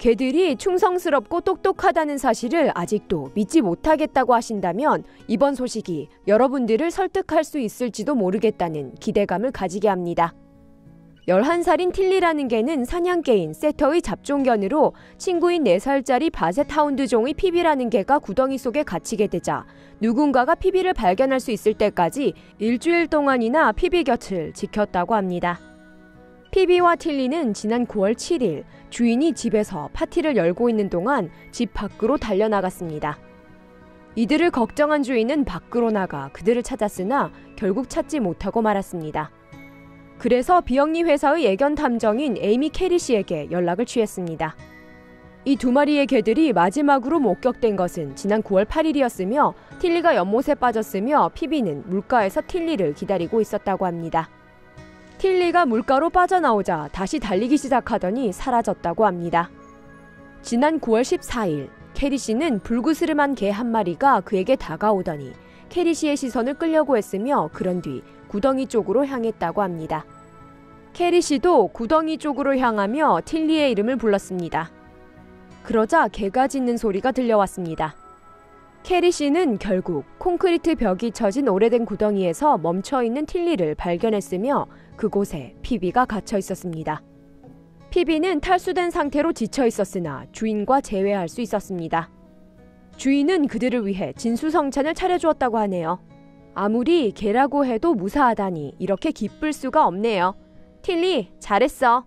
개들이 충성스럽고 똑똑하다는 사실을 아직도 믿지 못하겠다고 하신다면 이번 소식이 여러분들을 설득할 수 있을지도 모르겠다는 기대감을 가지게 합니다. 11살인 틸리라는 개는 사냥개인 세터의 잡종견으로 친구인 4살짜리 바셋 하운드 종의 피비라는 개가 구덩이 속에 갇히게 되자 누군가가 피비를 발견할 수 있을 때까지 일주일 동안이나 피비 곁을 지켰다고 합니다. 피비와 틸리는 지난 9월 7일 주인이 집에서 파티를 열고 있는 동안 집 밖으로 달려나갔습니다. 이들을 걱정한 주인은 밖으로 나가 그들을 찾았으나 결국 찾지 못하고 말았습니다. 그래서 비영리 회사의 예견 탐정인 에이미 캐리 씨에게 연락을 취했습니다. 이 두 마리의 개들이 마지막으로 목격된 것은 지난 9월 8일이었으며 틸리가 연못에 빠졌으며 피비는 물가에서 틸리를 기다리고 있었다고 합니다. 틸리가 물가로 빠져나오자 다시 달리기 시작하더니 사라졌다고 합니다. 지난 9월 14일 캐리 씨는 불구스름한 개 한 마리가 그에게 다가오더니 캐리 씨의 시선을 끌려고 했으며 그런 뒤 구덩이 쪽으로 향했다고 합니다. 캐리 씨도 구덩이 쪽으로 향하며 틸리의 이름을 불렀습니다. 그러자 개가 짖는 소리가 들려왔습니다. 캐리 씨는 결국 콘크리트 벽이 쳐진 오래된 구덩이에서 멈춰 있는 틸리를 발견했으며 그곳에 피비가 갇혀 있었습니다. 피비는 탈수된 상태로 지쳐 있었으나 주인과 재회할 수 있었습니다. 주인은 그들을 위해 진수성찬을 차려주었다고 하네요. 아무리 개라고 해도 무사하다니 이렇게 기쁠 수가 없네요. 틸리, 잘했어.